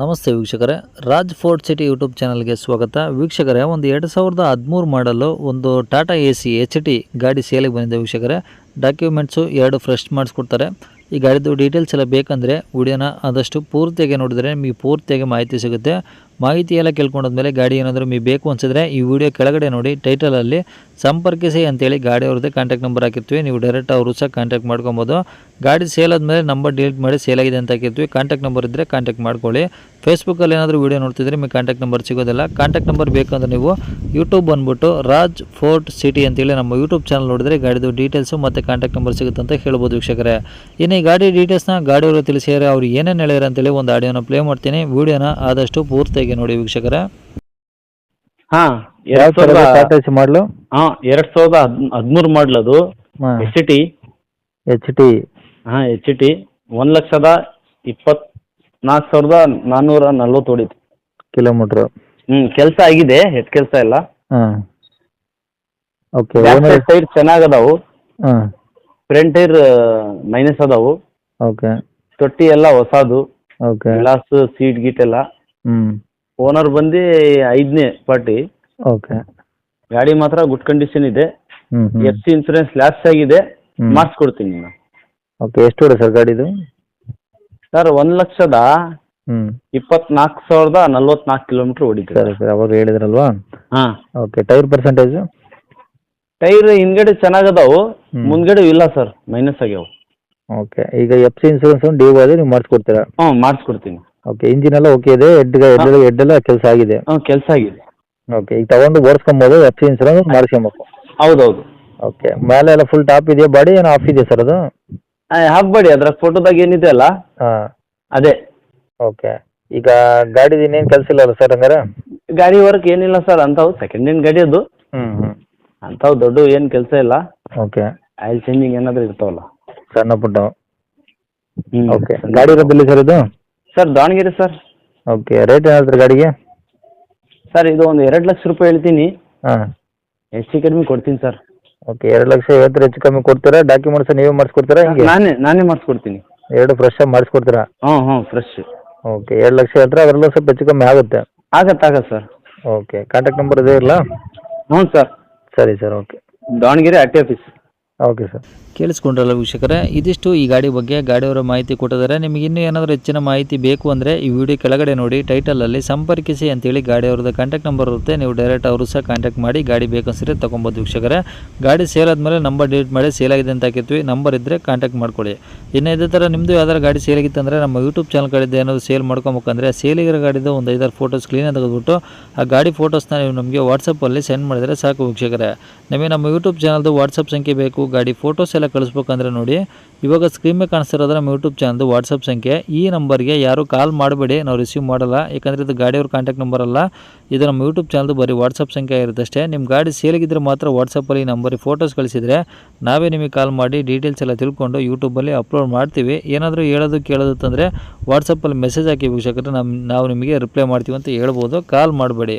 ನಮಸ್ತೆ ವೀಕ್ಷಕರೇ. Raj fort city YouTube ಚಾನಲ್ಗೆ ಸ್ವಾಗತ. ವೀಕ್ಷಕರೇ, ಒಂದು ಎರಡು ಸಾವಿರದ ಹದಿಮೂರು ಮಾಡಲು ಒಂದು Tata A C H T ಗಾಡಿ ಸೇಲಿಗೆ ಬಂದಿದೆ ವೀಕ್ಷಕರೇ. ಡಾಕ್ಯುಮೆಂಟ್ಸು ಎರಡು ಫ್ರೆಶ್ ಮಾಡಿಸ್ಕೊಡ್ತಾರೆ. ಈ ಗಾಡಿದು ಡೀಟೇಲ್ಸ್ ಎಲ್ಲ ಬೇಕಂದರೆ ವಿಡಿಯೋನ ಆದಷ್ಟು ಪೂರ್ತಿಯಾಗಿ ನೋಡಿದ್ರೆ ನಿಮಗೆ ಪೂರ್ತಿಯಾಗಿ ಮಾಹಿತಿ ಸಿಗುತ್ತೆ. ಮಾಹಿತಿ ಎಲ್ಲ ಕೇಳ್ಕೊಂಡಾದ್ಮೇಲೆ ಗಾಡಿ ಏನಾದರೂ ನಿಮಗೆ ಬೇಕು ಅನಿಸಿದ್ರೆ ಈ ವಿಡಿಯೋ ಕೆಳಗಡೆ ನೋಡಿ ಟೈಟಲಲ್ಲಿ ಸಂಪರ್ಕಿಸಿ ಅಂತೇಳಿ ಗಾಡಿ ಅವ್ರದ್ದೇ ಕಾಂಟ್ಯಾಕ್ಟ್ ನಂಬರ್ ಹಾಕಿರ್ತೀವಿ. ನೀವು ಡೈರೆಕ್ಟ್ ಅವರು ಸಹ ಕಾಂಟ್ಯಾಕ್ಟ್ ಮಾಡ್ಕೊಬೋದು. ಗಾಡಿ ಸೇಲ್ ಆದಮೇಲೆ ನಂಬರ್ ಡಿಲೀಟ್ ಮಾಡಿ ಸೇಲ್ ಆಗಿದೆ ಅಂತ ಹಾಕಿರ್ತೀವಿ. ಕಾಂಟ್ಯಾಕ್ಟ್ ನಂಬರ್ ಇದ್ದರೆ ಕಾಂಟ್ಯಾಕ್ಟ್ ಮಾಡ್ಕೊಳ್ಳಿ. ಫೇಸ್ಬುಕ್ಕಲ್ಲಿ ಏನಾದರೂ ವೀಡಿಯೋ ನೋಡ್ತಿದ್ರೆ ನಿಮಗೆ ಕಾಂಟ್ಯಾಕ್ಟ್ ನಂಬರ್ ಸಿಗೋದಿಲ್ಲ. ಕಾಂಟ್ಯಾಕ್ಟ್ ನಂಬರ್ ಬೇಕಂದ್ರೆ ನೀವು ಯೂಟ್ಯೂಬ್ ಬಂದುಬಿಟ್ಟು ರಾಜ್ ಫೋರ್ಟ್ ಸಿಟಿ ಅಂತೇಳಿ ನಮ್ಮ ಯೂಟ್ಯೂಬ್ ಚಾನಲ್ ನೋಡಿದ್ರೆ ಗಾಡಿದು ಡೀಟೇಲ್ಸು ಮತ್ತು ಕಾಂಟ್ಯಾಕ್ಟ್ ನಂಬರ್ ಸಿಗುತ್ತೆ ಅಂತ ಹೇಳ್ಬೋದು ವೀಕ್ಷಕರೇ. ಇನ್ನು ಈ ಗಾಡಿ ಡೀಟೇಲ್ಸ್ನ ಗಾಡಿಯವರು ತಿಳಿಸಿದರೆ ಅವ್ರು ಏನೇನು ಹೇಳಿದ್ರೆ ಅಂತೇಳಿ ಒಂದು ಆಡಿಯೋನ ಪ್ಲೇ ಮಾಡ್ತೀನಿ. ವೀಡಿಯೋನ ಆದಷ್ಟು ಪೂರ್ತಿಯಾಗಿ ನೋಡಿ ವೀಕ್ಷಕರ. ಹಾ ಎರಡ್ ಸಾವಿರದ ಟಾಟಾ ಮಾಡಲು? ಹಾ ಎರಡ್ ಸಾವಿರದ ಹದ್ ಹದಿಮೂರು ಮಾಡ್ಲದು ಎಚ್ ಟಿ ಎಚ್ ಟಿ ಹಾ ಎಚ್ ಟಿ ಒಂದ್ ಲಕ್ಷದ ಇಪ್ಪತ್ ನಾಲ್ಕು ಸಾವಿರದ ನಾನ್ನೂರ ನಲ್ವತ್ತು ಹೊಡಿತು. ಕಿಲೋಮೀಟ್ರು ಹ್ಮ್ ಕೆಲಸ ಆಗಿದೆ ಹೆಚ್ಚು ಕೆಲಸ ಇಲ್ಲ. ಹಾಂ. ಓಕೆ ಟೈರ್ ಚೆನ್ನಾಗದಾವು. ಹಾಂ. ಫ್ರಂಟ್ ಟೈರ್ ಮೈನಸ್ ಅದಾವು. ಓಕೆ ತೊಟ್ಟಿ ಎಲ್ಲ ಹೊಸದು. ಓಕೆ ಗ್ಲಾಸ್ ಸೀಟ್ ಗೀಟ್ ಎಲ್ಲ. ಹ್ಞೂ ಓನರ್ ಬಂದು ಐದನೇ ಪಾರ್ಟಿ ಓಕೆ ಗಾಡಿ ಮಾತ್ರ ಗುಡ್ ಕಂಡೀಷನ್ ಇದೆ. ಹ್ಞೂ ಎಫ್ ಸಿ ಇನ್ಸೂರೆನ್ಸ್ ಲ್ಯಾಪ್ಸ್ ಆಗಿದೆ. ಹ್ಮ್. ಮಾಡಿಸ್ಕೊಡ್ತೀನಿ ನಾನು. ಓಕೆ ಎಷ್ಟು ಹೊಡೆ ಸರ್ ಗಾಡಿದು? ಸರ್ ಒಂದ್ ಲಕ್ಷದ ಹ್ಞೂ ಇಪ್ಪತ್ನಾಲ್ಕು ಸಾವಿರದ ನಲ್ವತ್ನಾಲ್ಕು ಕಿಲೋಮೀಟರ್ ಸರ್ ಸರ್. ಅವಾಗ ಹೇಳಿದ್ರಲ್ವಾ? ಹಾಂ. ಓಕೆ ಟೈರ್ ಪರ್ಸೆಂಟೇಜು ಟೈರ್ ಹಿಂದ್ಗಡೆ ಚೆನ್ನಾಗದಾವು. ಹ್ಮ್. ಮುಂದ್ಗಡೆ ಇಲ್ಲ ಸರ್ ಮೈನಸ್ ಆಗ್ಯಾವ. ಓಕೆ ಈಗ ಎಫ್ ಸಿ ಇನ್ಸೂರೆನ್ಸ್ ಡಿ ಆದ್ರೆ ನೀವು ಮಾಡಿಸ್ಕೊಡ್ತೀರಾ ಹ್ಞೂ ಮಾಡಿಸ್ಕೊಡ್ತೀನಿ ಓಕೆ ಇಂಜಿನ್ ಎಲ್ಲ ಓಕೆ ಇದೆ ಹೆಡ್ ಹೆಡ್ ಎಲ್ಲ ಕೆಲಸ ಆಗಿದೆ. ಕೆಲಸ ಆಗಿದೆ. ಓಕೆ ಈಗ ತಗೊಂಡು ಓಡಿಸ್ಕೊಬೋದು ಎಫ್ ಸಿ ಇನ್ಸೂರೆನ್ಸ್ ಮಾಡಿಸ್ಕೊಬೇಕು. ಹೌದೌದು. ಓಕೆ ಮೇಲೆ ಎಲ್ಲ ಫುಲ್ ಟಾಪ್ ಇದೆಯಾ ಬಾಡಿ ಏನೋ ಆಫ್ ಇದೆಯಾ ಸರ್ ಅದು? ಹಾಕ್ಬೇಡಿ ಅದ್ರ ಫೋಟೋದಾಗ ಏನಿದೆ ಅಲ್ಲ? ಹಾಂ. ಅದೇ. ಓಕೆ ಈಗ ಗಾಡಿ ಇನ್ನೇನು ಕೆಲಸ ಇಲ್ಲ ಅಲ್ಲ ಸರ್ ಹಂಗಾರೆ? ಗಾಡಿ ವರ್ಕ್ ಏನಿಲ್ಲ ಸರ್ ಅಂಥವು ಸೆಕೆಂಡ್ ಹ್ಯಾಂಡ್ ಗಾಡಿ ಅದು. ಹ್ಞೂ ಹ್ಞೂ ಅಂಥವು ದೊಡ್ಡ ಏನು ಕೆಲಸ ಇಲ್ಲ. ಓಕೆ ಆಯಿಲ್ ಚೇಂಜಿಂಗ್ ಏನಾದರೂ ಇರ್ತಾವಲ್ಲ. ಸಣ್ಣ ಪುಟ್ಟ. ಹ್ಞೂ ಓಕೆ ಗಾಡಿ ಇರೋದಿಲ್ಲ ಸರ್ ಇದು? Sir Davanagere sir. Okay rate ಏನಾದ್ರು ಗಾಡಿಗೆ? ಸರ್ ಇದು ಒಂದು ಎರಡು ಲಕ್ಷ ರೂಪಾಯಿ ಹೇಳ್ತೀನಿ. ಹಾಂ. ಹೆಚ್ಚು ಕಡಿಮೆ ಕೊಡ್ತೀನಿ ಸರ್. ಓಕೆ ಎರಡು ಲಕ್ಷ ಐವತ್ತರ ಹೆಚ್ಚು ಕಮ್ಮಿ ಕೊಡ್ತೀರಾ? ಡಾಕ್ಯುಮೆಂಟ್ಸ್ ನೀವೇ ಮಾಡಿಸ್ಕೊಡ್ತೀರಾ? ಹಿಂಗೆ? ನಾನೇ ನಾನೇ ಮಾಡಿಸ್ಕೊಡ್ತೀನಿ. ಎರಡು ಫ್ರೆಶ್ ಆಗಿ ಮಾಡಿಸ್ಕೊಡ್ತೀರಾ? ಹ್ಞೂ ಹ್ಞೂ ಫ್ರೆಶ್ ಓಕೆ ಎರಡು ಲಕ್ಷ ಹೇಳ್ತಾರೆ? ಅದರಲ್ಲೂ ಸ್ವಲ್ಪ ಹೆಚ್ಚು ಕಮ್ಮಿ ಆಗುತ್ತೆ. ಆಗತ್ತೆ ಆಗತ್ತೆ ಸರ್. ಓಕೆ ಕಾಂಟ್ಯಾಕ್ಟ್ ನಂಬರ್ ಇದೇ ಇರಲ್ಲ? ಹ್ಞೂ ಸರ್. ಸರಿ sir okay. Davanagere R T office. Okay sir ಕೇಳಿಸ್ಕೊಂಡ್ರಲ್ಲ ವೀಕ್ಷಕರೇ, ಇದಿಷ್ಟು ಈ ಗಾಡಿ ಬಗ್ಗೆ ಗಾಡಿಯವರ ಮಾಹಿತಿ ಕೊಟ್ಟಿದ್ದಾರೆ. ನಿಮಗೆ ಇನ್ನೂ ಏನಾದರೂ ಹೆಚ್ಚಿನ ಮಾಹಿತಿ ಬೇಕು ಅಂದರೆ ಈ ವಿಡಿಯೋ ಕೆಳಗಡೆ ನೋಡಿ ಟೈಟಲಲ್ಲಿ ಸಂಪರ್ಕಿಸಿ ಅಂತೇಳಿ ಗಾಡಿಯವ್ರದ್ದು ಕಾಂಟ್ಯಾಕ್ಟ್ ನಂಬರ್ ಇರುತ್ತೆ. ನೀವು ಡೈರೆಕ್ಟ್ ಅವರು ಸಹ ಕಾಂಟ್ಯಾಕ್ಟ್ ಮಾಡಿ ಗಾಡಿ ಬೇಕನ್ಸಿದ್ರೆ ತೊಗೊಬೋದು ವೀಕ್ಷಕರೇ. ಗಾಡಿ ಸೇಲ್ ಆದಮೇಲೆ ನಂಬರ್ ಡಿಲೀಟ್ ಮಾಡಿ ಸೇಲ್ ಆಗಿದೆ ಅಂತ ಹಾಕಿರ್ತೀವಿ. ನಂಬರ್ ಇದ್ದರೆ ಕಾಂಟ್ಯಾಕ್ಟ್ ಮಾಡ್ಕೊಳ್ಳಿ. ಇನ್ನು ಇದೇ ಥರ ನಿಮ್ಮದು ಯಾವ್ದಾರು ಗಾಡಿ ಸೇಲ್ ಆಗಿತ್ತು ಅಂದರೆ ನಮ್ಮ ಯೂಟ್ಯೂಬ್ ಚಾನಲ್ ಕಡೆದು ಏನಾದರೂ ಸೇಲ್ ಮಾಡ್ಕೊಬೇಕಂದ್ರೆ ಸೇಲಿಗಿರೋ ಗಾಡಿದು ಒಂದು ಐದಾರು ಫೋಟೋಸ್ ಕ್ಲೀನಾಗಿ ತೆಗೆದುಬಿಟ್ಟು ಆ ಗಾಡಿ ಫೋಟೋಸ್ನ ನೀವು ನಮಗೆ ವಾಟ್ಸಪ್ಪಲ್ಲಿ ಸೆಂಡ್ ಮಾಡಿದರೆ ಸಾಕು ವೀಕ್ಷಕರೇ. ನಮಗೆ ನಮ್ಮ ಯೂಟ್ಯೂಬ್ ಚಾನಲ್ದು ವಾಟ್ಸಪ್ ಸಂಖ್ಯೆ ಬೇಕು ಗಾಡಿ ಫೋಟೋಸ್ ಎಲ್ಲ ಕಳಿಸ್ಬೇಕಂದ್ರೆ ನೋಡಿ. ಇವಾಗ ಸ್ಕ್ರೀನ್ ಮೇಲೆ ಕಾಣಿಸ್ತಿರೋದು ನಮ್ಮ ಯೂಟ್ಯೂಬ್ ಚಾನಲ್ದು ವಾಟ್ಸಪ್ ಸಂಖ್ಯೆ. ಈ ನಂಬರ್ಗೆ ಯಾರು ಕಾಲ್ ಮಾಡಬೇಡಿ, ನಾವು ರಿಸೀವ್ ಮಾಡಲ್ಲ. ಯಾಕಂದರೆ ಇದು ಗಾಡಿಯವ್ರ ಕಾಂಟ್ಯಾಕ್ಟ್ ನಂಬರ್ ಅಲ್ಲ. ಇದು ನಮ್ಮ ಯೂಟ್ಯೂಬ್ ಚಾನಲ್ದು ಬರೀ ವಾಟ್ಸಪ್ ಸಂಖ್ಯೆ ಇರುತ್ತೆ ಅಷ್ಟೇ. ನಿಮ್ಮ ಗಾಡಿ ಸೇಲಿಗಿದ್ರೆ ಮಾತ್ರ ವಾಟ್ಸಪ್ಪಲ್ಲಿ ಈ ನಂಬರಿಗೆ ಫೋಟೋಸ್ ಕಳಿಸಿದರೆ ನಾವೇ ನಿಮಗೆ ಕಾಲ್ ಮಾಡಿ ಡೀಟೇಲ್ಸ್ ಎಲ್ಲ ತಿಳ್ಕೊಂಡು ಯೂಟ್ಯೂಬಲ್ಲಿ ಅಪ್ಲೋಡ್ ಮಾಡ್ತೀವಿ. ಏನಾದರೂ ಹೇಳೋದು, ಕೇಳೋದು ಅಂತಂದರೆ ವಾಟ್ಸಪ್ಪಲ್ಲಿ ಮೆಸೇಜ್ ಹಾಕಿ ವೀಕ್ಷಕರೇ ನಮ್ಮ ನಾವು ನಿಮಗೆ ರಿಪ್ಲೈ ಮಾಡ್ತೀವಿ ಅಂತ ಹೇಳ್ಬೋದು. ಕಾಲ್ ಮಾಡಬೇಡಿ.